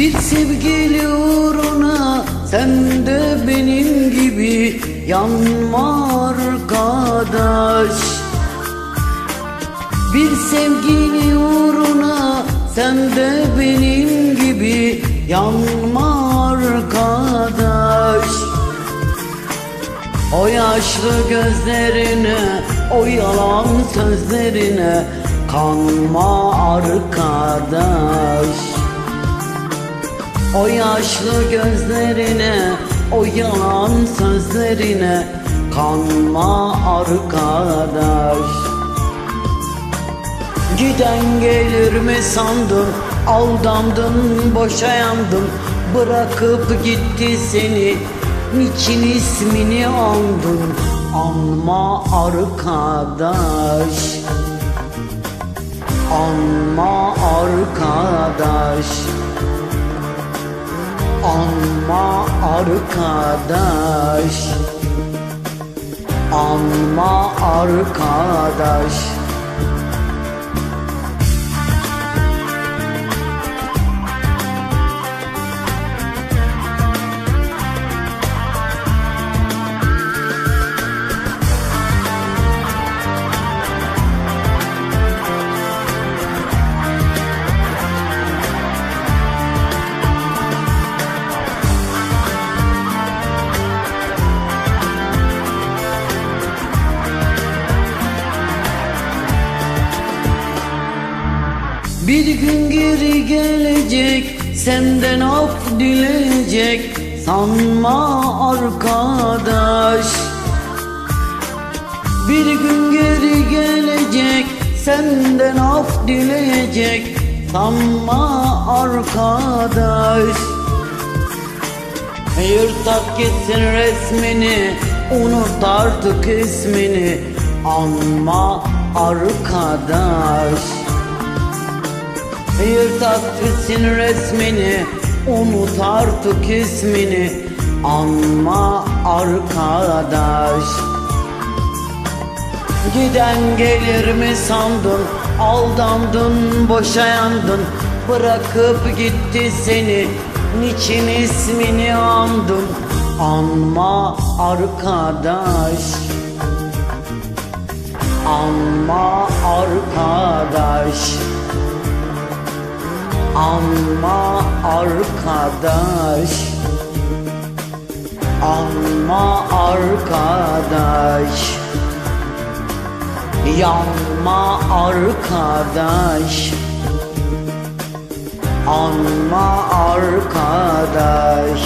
Bir sevgili uğruna sen de benim gibi yanma arkadaş Bir sevgili uğruna sen de benim gibi yanma arkadaş O yaşlı gözlerine, o yalan sözlerine kanma arkadaş O yaşlı gözlerine, o yalan sözlerine kanma arkadaş. Giden gelir mi sandın? Aldandın boşa yandın. Bırakıp gitti seni. Niçin ismini andın Anma arkadaş. Anma arkadaş Anma arkadaş. Anma arkadaş Bir gün geri gelecek Senden af dileyecek. Sanma arkadaş. Bir gün geri gelecek Senden af dileyecek. Sanma arkadaş. Yırtak gitsin resmini Unut artık ismini. Anma arkadaş Yırtak gitsin resmini Unut artık ismini. Anma arkadaş Giden gelir mi sandın? Aldandın boşa yandın. Bırakıp gitti seni. Niçin ismini andın? Anma arkadaş Anma arkadaş Anma arkadaş. Anma arkadaş. Yanma arkadaş. Anma arkadaş